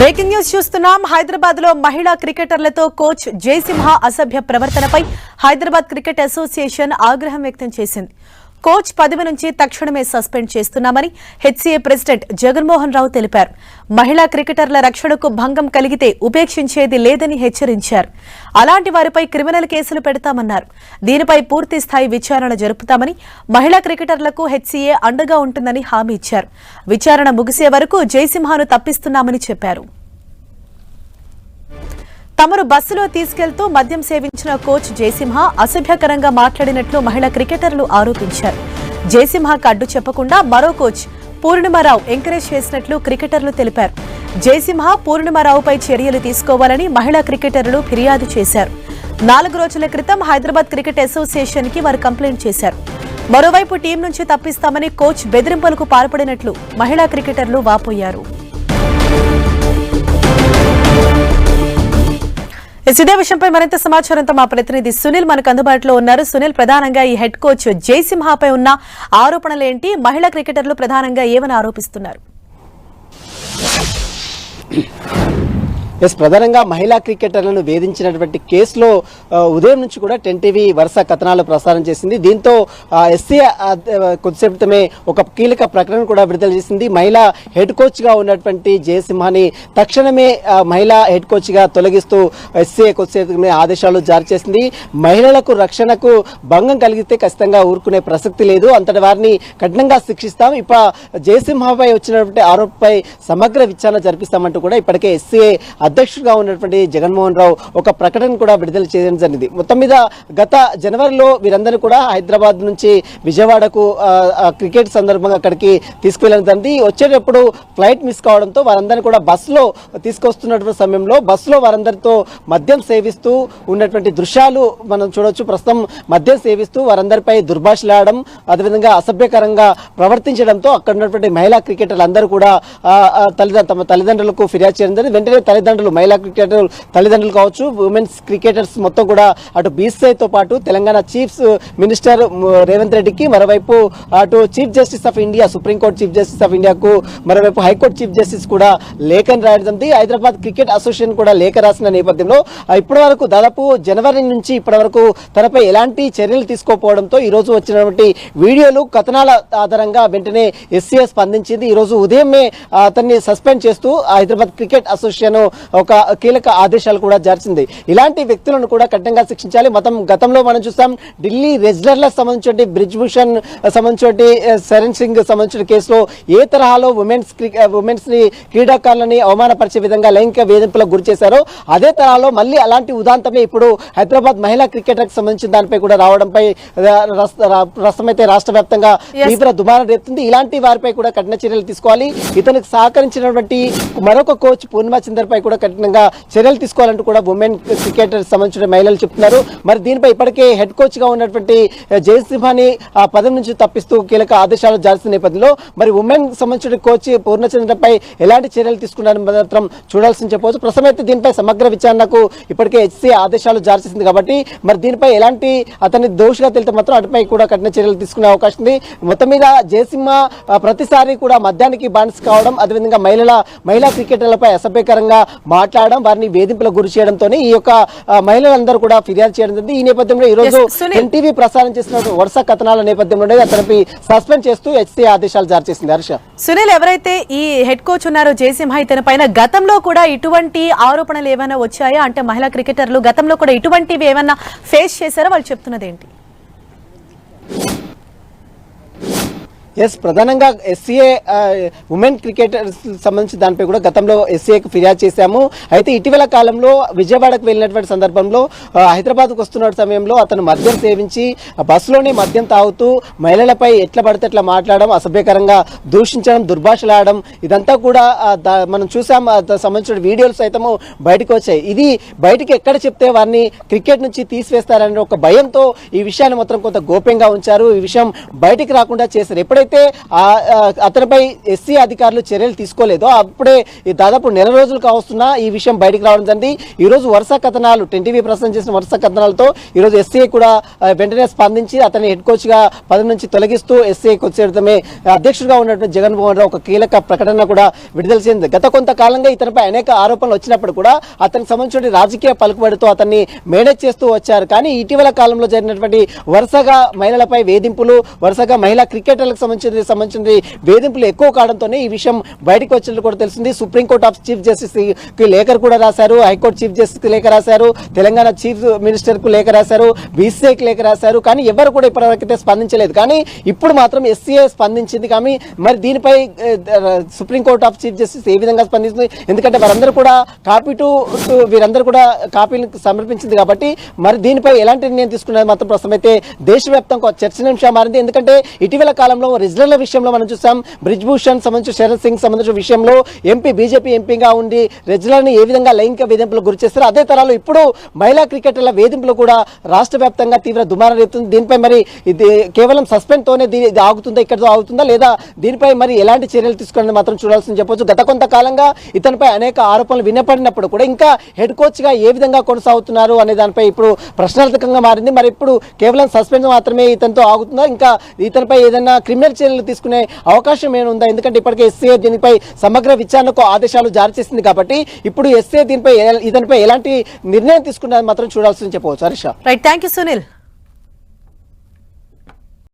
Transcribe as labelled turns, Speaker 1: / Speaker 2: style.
Speaker 1: Breaking news చూస్తున్నాం. హైదరాబాద్లో మహిళా క్రికెటర్లతో కోచ్ జయసింహ అసభ్య ప్రవర్తనపై హైదరాబాద్ క్రికెట్ అసోసియేషన్ ఆగ్రహం వ్యక్తం చేసింది. కోచ్ పదవి నుంచి తక్షణమే సస్పెండ్ చేస్తున్నామని హెచ్సీఏ ప్రెసిడెంట్ జగన్మోహన్ రావు తెలిపారు. మహిళా క్రికెటర్ల రక్షణకు భంగం కలిగితే ఉపేక్షించేది లేదని హెచ్చరించారు. అలాంటి వారిపై క్రిమినల్ కేసులు పెడతామన్నారు. దీనిపై పూర్తి స్థాయి విచారణ జరుపుతామని మహిళా క్రికెటర్లకు హెచ్సీఏ అండగా ఉంటుందని హామీ ఇచ్చారు. విచారణ ముగిసే వరకు జయసింహాను తప్పిస్తున్నామని చెప్పారు. తమను బస్సులో తీసుకెళ్తూ మద్యం సేవించిన కోచ్ జయసింహ అసభ్యకరంగా మాట్లాడినట్లు మహిళా క్రికెటర్లు ఆరోపించారు. జయసింహకు అడ్డు చెప్పకుండా మరో కోచ్ పూర్ణిమారావు ఎంకరేజ్ చేసినట్లు క్రికెటర్లు తెలిపారు. జయసింహ పూర్ణిమారావుపై చర్యలు తీసుకోవాలని మహిళా క్రికెటర్లు ఫిర్యాదు చేశారు. నాలుగు రోజుల క్రితం హైదరాబాద్ క్రికెట్ అసోసియేషన్కి వారు కంప్లైంట్ చేశారు. మరోవైపు టీం నుంచి తప్పిస్తామని కోచ్ బెదిరింపులకు పాల్పడినట్లు మహిళా క్రికెటర్లు వాపోయారు. ఇదే విషయంపై మరింత సమాచారంతో మా ప్రతినిధి సునీల్ మనకు అందుబాటులో ఉన్నారు. సునీల్ ప్రధానంగా ఈ హెడ్ కోచ్ జయసింహాపై ఉన్న ఆరోపణలు ఏంటి? మహిళా క్రికెటర్లు ప్రధానంగా ఏమని ఆరోపిస్తున్నారు?
Speaker 2: ఎస్ ప్రధానంగా మహిళా క్రికెటర్లను వేధించినటువంటి కేసులో ఉదయం నుంచి కూడా టెన్ టీవీ వరుస కథనాలు ప్రసారం చేసింది. దీంతో ఎస్సీ కొద్దిసేపు ఒక కీలక ప్రకటన కూడా విడుదల చేసింది. మహిళా హెడ్ కోచ్గా ఉన్నటువంటి జయసింహాని తక్షణమే మహిళా హెడ్ కోచ్గా తొలగిస్తూ ఎస్సీఏ కొద్దిసేపు ఆదేశాలు జారీ చేసింది. మహిళలకు రక్షణకు భంగం కలిగితే ఖచ్చితంగా ఊరుకునే ప్రసక్తి లేదు. అంతటి వారిని కఠినంగా శిక్షిస్తాం. ఇప్ప జయసింహపై వచ్చినటువంటి ఆరోపణపై సమగ్ర విచారణ జరిపిస్తామంటూ కూడా ఇప్పటికే ఎస్సీఏ అధ్యక్షుడిగా ఉన్నటువంటి జగన్మోహన్ రావు ఒక ప్రకటన కూడా విడుదల చేయడం జరిగింది. మొత్తం మీద గత జనవరిలో వీరందరూ కూడా హైదరాబాద్ నుంచి విజయవాడకు క్రికెట్ సందర్భంగా అక్కడికి తీసుకువెళ్ళడం జరిగింది. వచ్చేటప్పుడు ఫ్లైట్ మిస్ కావడంతో వారందరినీ కూడా బస్సులో తీసుకొస్తున్నటువంటి సమయంలో బస్సులో వారందరితో మద్యం సేవిస్తూ ఉన్నటువంటి దృశ్యాలు మనం చూడవచ్చు ప్రస్తుతం మద్యం సేవిస్తూ వారందరిపై దుర్భాషలాడడం అదేవిధంగా అసభ్యకరంగా ప్రవర్తించడంతో అక్కడ ఉన్నటువంటి మహిళా క్రికెటర్లు అందరూ కూడా తల్లిదండ్రులు తమ తల్లిదండ్రులకు ఫిర్యాదు చేయడం జరిగింది. వెంటనే తల్లిదండ్రులు మహిళా క్రికెటర్ తల్లిదండ్రులు కావచ్చు ఉమెన్స్ క్రికెటర్స్ మొత్తం కూడా అటు బీసీఐతో పాటు తెలంగాణ చీఫ్ మినిస్టర్ రేవంత్ రెడ్డికి మరోవైపు అటు chief justice of India supreme court chief justice of ఇండియాకు మరోవైపు హైకోర్టు చీఫ్ జస్టిస్ కూడా లేఖను రాయడం హైదరాబాద్ క్రికెట్ అసోసియేషన్ కూడా లేఖ రాసిన నేపథ్యంలో ఇప్పటి వరకు దాదాపు జనవరి నుంచి ఇప్పటి వరకు తనపై ఎలాంటి చర్యలు తీసుకోకపోవడంతో ఈ రోజు వచ్చినటువంటి వీడియోలు కథనాల ఆధారంగా వెంటనే ఎస్సీఏ స్పందించింది. ఈ రోజు ఉదయమే అతన్ని సస్పెండ్ చేస్తూ హైదరాబాద్ క్రికెట్ అసోసియేషన్ ఒక కీలక ఆదేశాలు కూడా జార్చింది. ఇలాంటి వ్యక్తులను కూడా కఠినంగా శిక్షించాలి. మొత్తం గతంలో మనం చూస్తాం ఢిల్లీ రెజ్లర్లకు సంబంధించి బ్రిడ్జ్ భూషణ్ సంబంధించి శరణ్ సింగ్ సంబంధించిన కేసులో ఏ తరహాలో ఉమెన్స్ ఉమెన్స్ని క్రీడాకారులని అవమానపరిచే విధంగా లైంగిక వేధింపులకు గురి చేశారో అదే తరహాలో మళ్ళీ అలాంటి ఉదాంతమే ఇప్పుడు హైదరాబాద్ మహిళా క్రికెటర్ సంబంధించిన దానిపై కూడా రావడంపై ఆ, రస్- రా- ప్రస్తుతమైతే రాష్ట్ర వ్యాప్తంగా. తీవ్ర దుమారం రేపుతుంది. ఇలాంటి వారిపై కూడా కఠిన చర్యలు తీసుకోవాలి. ఇతనికి సహకరించినటువంటి మరొక కోచ్ పూర్ణిమ చందర్ పై కూడా కఠినంగా చర్యలు తీసుకోవాలంటూ కూడా ఉమెన్ క్రికెటర్ సంబంధించిన మహిళలు చెప్తున్నారు. మరి దీనిపై ఇప్పటికే హెడ్ కోచ్గా ఉన్నటువంటి జయసింహాని ఆ పదవి నుంచి తప్పిస్తూ కీలక ఆదేశాలు జారీ నేపథ్యంలో మరి ఉమెన్ సంబంధించిన కోచ్ పూర్ణచంద్రపై ఎలాంటి చర్యలు తీసుకున్నారని మాత్రం చూడాల్సి చెప్పవచ్చు. ప్రస్తుతం దీనిపై సమగ్ర విచారణకు ఇప్పటికే హెచ్సీ ఆదేశాలు జారీ చేసింది కాబట్టి మరి దీనిపై ఎలాంటి అతన్ని దోషిగా తెలితే మాత్రం అటుపై కూడా కఠిన చర్యలు తీసుకునే అవకాశం ఉంది. మొత్తం మీద జయసింహ ప్రతిసారి కూడా మద్యానికి బానిస కావడం అదేవిధంగా మహిళల మహిళా క్రికెటర్లపై అసభ్యకరంగా మాట్లాడడం వారిని వేధింపులకు గురి చేయడంతో ఈ యొక్క మహిళలందరూ కూడా ఫిర్యాదు చేయడం జరిగింది. ఈ నేపథ్యంలో ఈ రోజు. ఎన్టీవీ ప్రసారం చేసిన వరుస కథనాల నేపథ్యంలోనే అతనిపై సస్పెండ్ చేస్తూ హెచ్సీ ఆదేశాలు జారీ చేసింది. హర్ష.
Speaker 1: సునీల్ ఎవరైతే ఈ హెడ్ కోచ్ ఉన్నారో జయసింహ ఇతని పైన గతంలో కూడా ఇటువంటి ఆరోపణలు ఏమైనా వచ్చాయా? అంటే మహిళా క్రికెటర్లు గతంలో కూడా ఇటువంటివి ఏమైనా ఫేస్ చేశారో? వాళ్ళు చెప్తున్నది ఏంటి?
Speaker 2: ఎస్ ప్రధానంగా ఎస్సీఏ ఉమెన్ క్రికెటర్ సంబంధించి దానిపై కూడా గతంలో ఎస్సీఏకి ఫిర్యాదు చేశాము. అయితే ఇటీవల కాలంలో విజయవాడకు వెళ్ళినటువంటి సందర్భంలో హైదరాబాద్కు వస్తున్న సమయంలో అతను మద్యం సేవించి బస్సులోనే మద్యం తాగుతూ మహిళలపై ఎట్లా పడితే ఎట్లా మాట్లాడడం అసభ్యకరంగా దూషించడం దుర్భాషలాడడం ఇదంతా కూడా మనం చూసాం సంబంధించిన వీడియోలు సైతము బయటకు వచ్చాయి. ఇది బయటికి ఎక్కడ చెప్తే వారిని క్రికెట్ నుంచి తీసివేస్తారనే ఒక భయంతో ఈ విషయాన్ని మాత్రం కొంత గోప్యంగా ఉంచారు. ఈ విషయం బయటికి రాకుండా చేశారు. ఎప్పుడైతే ఎప్పుడైతే అతనిపై ఎస్సీ అధికారులు చర్యలు తీసుకోలేదో అప్పుడే దాదాపు నెల రోజులు కావస్తున్నా ఈ విషయం బయటకు రావడం జరిగింది. ఈ రోజు వరుస కథనాలు టెన్ టీవీ ప్రసారం చేసిన వరుస కథనాలతో ఈ రోజు ఎస్సీ కూడా వెంటనే స్పందించి అతని హెడ్ కోచ్గా పదవి నుంచి తొలగిస్తూ ఎస్సీ కొద్దిసేపమే అధ్యక్షుడిగా ఉన్నటువంటి జగన్మోహన్ రావు ఒక కీలక ప్రకటన కూడా విడుదల చేసింది. గత కొంతకాలంగా ఇతనిపై అనేక ఆరోపణలు వచ్చినప్పుడు కూడా అతనికి సంబంధించిన రాజకీయ పలుకుబడితో అతన్ని మేనేజ్ చేస్తూ వచ్చారు. కానీ ఇటీవల కాలంలో జరిగినటువంటి వరుసగా మహిళలపై వేధింపులు వరుసగా మహిళా క్రికెటర్లకు సంబంధించినది సంబంధించిన వేధింపులు ఎక్కువ కావడంతోనే ఈ విషయం బయటకు వచ్చినట్టు కూడా తెలిసింది. సుప్రీంకోర్టు ఆఫ్ చీఫ్ జస్టిస్కి లేఖ కూడా రాశారు. హైకోర్టు చీఫ్ జస్టిస్కి లేఖ రాశారు. తెలంగాణ చీఫ్ మినిస్టర్కు లేఖ రాశారు. బీసీఐకి లేఖ రాశారు. కానీ ఎవరు కూడా ఇప్పటివరకు అయితే స్పందించలేదు. కానీ ఇప్పుడు మాత్రం ఎస్సీఏ స్పందించింది. కానీ మరి దీనిపై supreme court of chief justice ఏ విధంగా స్పందిస్తుంది? ఎందుకంటే వారందరూ కూడా కాపీ టు వీరందరూ కూడా కాపీని సమర్పించింది కాబట్టి మరి దీనిపై ఎలాంటి నిర్ణయం తీసుకున్నది మాత్రం ప్రస్తుతం అయితే దేశవ్యాప్తంగా ఒక నిమిషం మారింది. ఎందుకంటే ఇటీవల కాలంలో రిజర్వ్ల విషయంలో మనం చూసాం. బ్రిజ్ భూషణ్ శరత్ సింగ్ సంబంధించిన విషయంలో ఎంపీ బీజేపీ ఎంపీగా ఉండి రెజ్లర్ని ఏ విధంగా లైంగిక వేధింపులకు గురి చేస్తారో అదే తరాలు ఇప్పుడు మహిళా క్రికెటర్ల వేధింపులు కూడా రాష్ట్ర వ్యాప్తంగా తీవ్ర దుమారం రేపుతుంది. దీనిపై మరి ఇది కేవలం సస్పెండ్తోనే ఇది ఆగుతుందా ఇక్కడతో ఆగుతుందా లేదా దీనిపై మరి ఎలాంటి చర్యలు తీసుకోవాలని మాత్రం చూడాల్సింది చెప్పొచ్చు. గత కొంతకాలంగా ఇతనిపై అనేక ఆరోపణలు వినపడినప్పుడు కూడా ఇంకా హెడ్ కోచ్గా ఏ విధంగా కొనసాగుతున్నారు అనే దానిపై ఇప్పుడు ప్రశ్నార్థకంగా మారింది. మరి ఇప్పుడు కేవలం సస్పెండ్ మాత్రమే ఇతనితో ఆగుతుందా ఇంకా ఇతనిపై ఏదైనా క్రిమినల్ చర్యలు తీసుకునే అవకాశం ఏముందా ఎందుకంటే ఇప్పటికే ఎస్సీఏ దీనిపై సమగ్ర విచారణకు ఆదేశాలు జారీ చేసింది కాబట్టి ఇప్పుడు ఎస్సీఏ దీనిపై ఇదనిపై ఇతనిపై ఎలాంటి నిర్ణయం తీసుకున్నది మాత్రం చూడాల్సింది చెప్పవచ్చు. Harish
Speaker 1: right thank you Sunil